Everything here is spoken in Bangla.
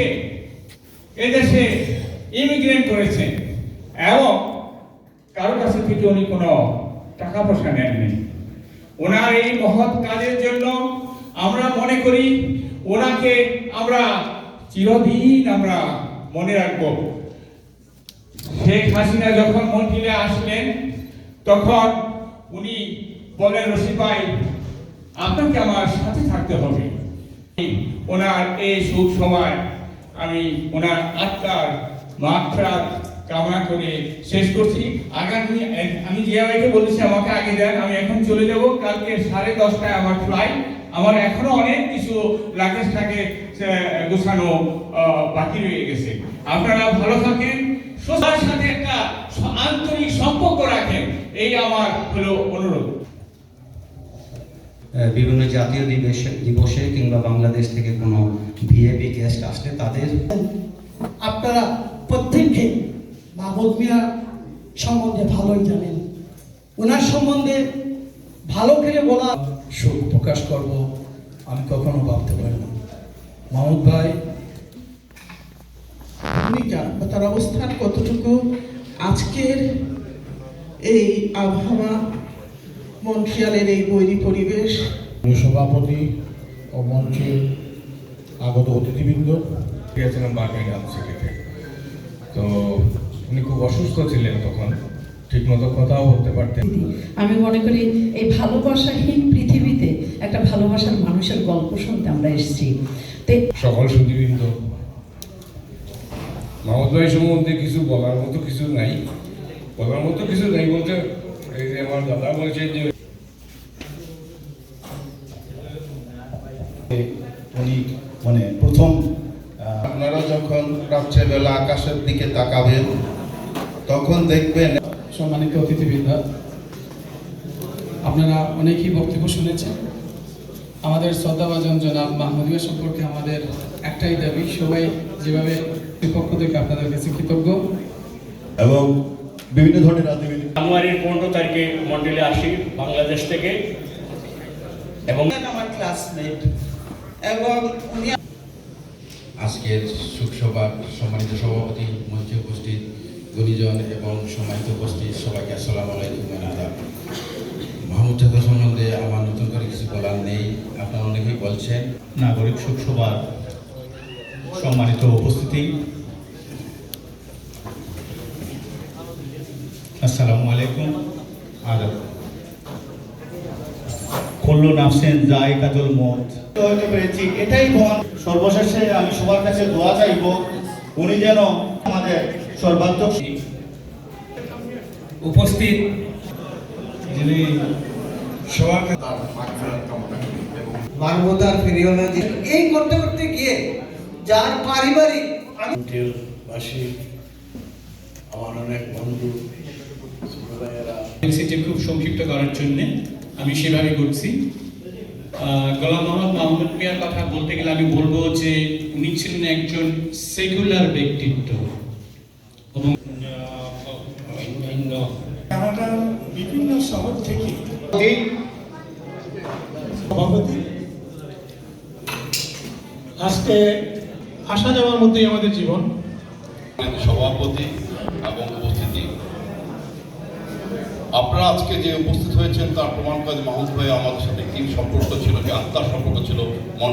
পক্ষে এদেশে ইমিগ্রেন্ট করেছেন এবং কারও কাছে থেকে উনি কোনো টাকা পয়সা নেননি। ওনার এই মহৎ কাজের জন্য আমরা মনে করি ওনাকে আমরা চিরদিন আমরা মনে রাখব। শেখ হাসিনা যখন মন্দিরে আসলেন, তখন উনি বলেন রশি ভাই, আপনাকে আমার সাথে থাকতে হবে। ওনার এই সুখ সময় আমি ওনার আত্মার মাত্রার কামনা করে শেষ করছি। আগামী আমি জিয়া ভাইকে বলেছি, আমাকে আগে দেন, আমি এখন চলে যাব। কালকে সাড়ে দশটায় আমার ফ্লাইট আমার এখনও অনেক কিছু লাগেজ থাকে গোছানো বাকি রয়ে গেছে। আপনারা ভালো থাকেন সোসার সাথে একটা আন্তরিক সম্পর্ক রাখেন। এই আমার হলো অনুরোধ। বিভিন্ন জাতীয় দিবসে দিবসে কিংবা বাংলাদেশ থেকে কোনো ভিএপি গেস্ট আসলে তাদের আপনারা প্রত্যেককে মাহমুদ মিয়া সম্বন্ধে ভালোই জানেন। ওনার সম্বন্ধে ভালো করে বলা শোক প্রকাশ করব আমি কখনো ভাবতে পারি না। মাহমুদ ভাই ভূমিকা বা তার অবস্থান কতটুকু। আজকের এই আবহাওয়া মন্ট্রিয়ালের এই বৈরী পরিবেশ। সভাপতি ও মঞ্চে আগত অতিথিবৃন্দ। গিয়েছিলাম বার্মিংহাম সিটিতে তো উনি খুব অসুস্থ ছিলেন তখন। ঠিকমতো কথাও বলতে পারতেন আমি মনে করি এই ভালোবাসাহীন পৃথিবীতে একটা ভালোবাসার মানুষের গল্প শুনতে আমরা এসেছি। তো সকল সুদীবৃন্দ মাহমুদ ভাই সম্বন্ধে কিছু বলার মতো কিছু নাই। বলার মতো কিছু নাই বলতে এই যে আমার দাদা বলছে যে উনি মানে প্রথম আপনারা যখন রাত্রেবেলা আকাশের দিকে তাকাবেন তখন দেখবেন সম্মানিত অতিথিবৃন্দ আপনারা অনেকেই বক্তব্য শুনেছেন। আমাদের শ্রদ্ধাভাজন জনাব মাহমুদিয়া সম্পর্কে আমাদের একটাই দাবি সবাই যেভাবে পক্ষ থেকে আপনাদের কাছে কৃতজ্ঞ। এবং বিভিন্ন ধরনের রাজনীতি জানুয়ারির পনেরো তারিখে মন্ডলে আসি বাংলাদেশ থেকে। এবং আমার ক্লাসমেট এবং উনি আজকের সুখসভার সম্মানিত সভাপতি, মঞ্চে উপস্থিত গুণীজন এবং সম্মানিত উপস্থিত সবাইকে আসসালামু আলাইকুম আদাব। মাহমুদ চাচা সম্বন্ধে আমার নতুন করে কিছু বলার নেই। আপনারা অনেকেই বলছেন, নাগরিক সুখ সভার সম্মানিত উপস্থিতি। আসসালামু আলাইকুম, আদাব। কুল্লু নাফসেন জায়কাতুল মত হতে পেরেছি এটাই মন সর্বশেষে আমি সবার কাছে দোয়া চাইব উনি যেন আমাদের সর্বাত্মক উপস্থিত যিনি সবার মানবতার ফিরিও না এই করতে করতে গিয়ে যার পারিবারিক বাসী আমার অনেক বন্ধু খুব সংক্ষিপ্ত করার জন্য আমি সেভাবে করছি। গোলাম মোহাম্মদ মাহমুদ মিয়ার কথা বলতে গেলে আমি বলব যে উনি ছিলেন একজন সেকুলার ব্যক্তিত্ব। এবং বিভিন্ন শহর থেকে সভাপতি আজকে আসা যাওয়ার মধ্যেই আমাদের জীবন। সভাপতি এবং আপনারা আজকে যে উপস্থিত হয়েছেন, তার প্রমাণ কাজ মাহমুদ ভাই আমাদের সাথে কি সম্পর্ক ছিল কি আত্মার সম্পর্ক ছিল, মন